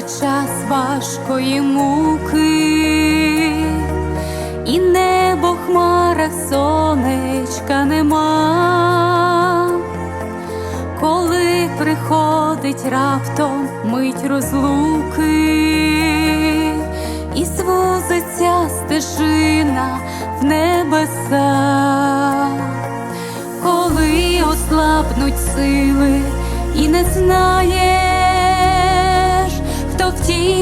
час важкої муки, і небо в хмарах сонечка нема, коли приходить раптом мить розлуки, і звузиться стежина в небеса, коли ослабнуть сили і не знаєш, хто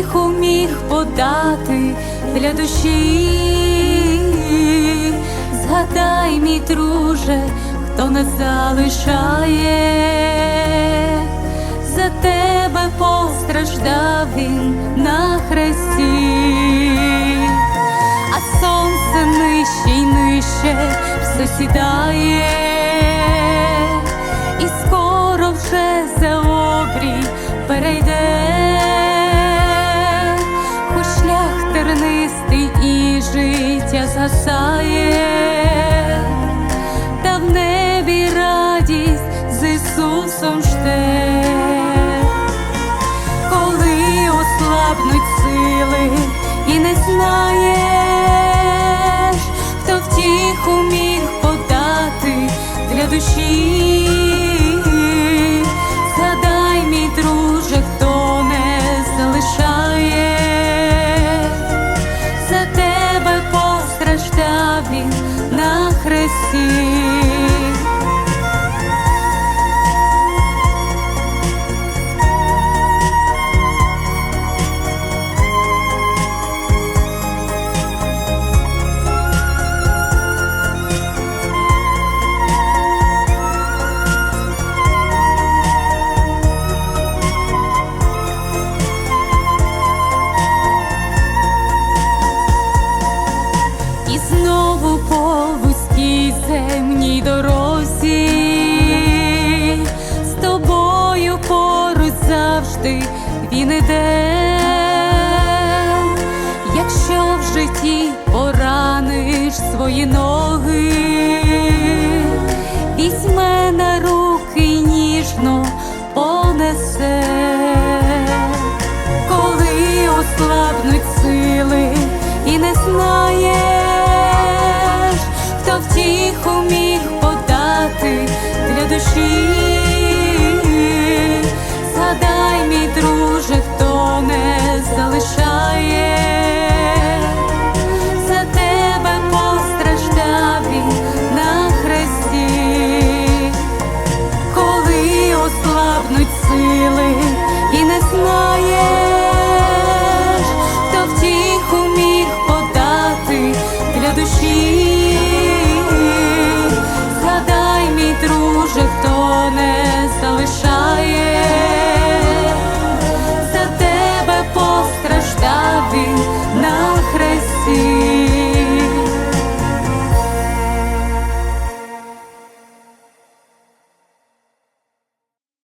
втіху міг подати для душі, згадай, мій друже, хто не залишає, за тебе постраждав він на хресті, а сонце нижче й нижче все життя згасає, та в небі радість з Ісусом жде коли ослабнуть сили і не знаєш, хто втіху міг подати для душі. знову по вузькій земній дорозі, з тобою поруч завжди він іде, якщо в житті пораниш свої ноги, візьме на руки ніжно понесе. Коли ослабнуть сили і не знаєш, сили.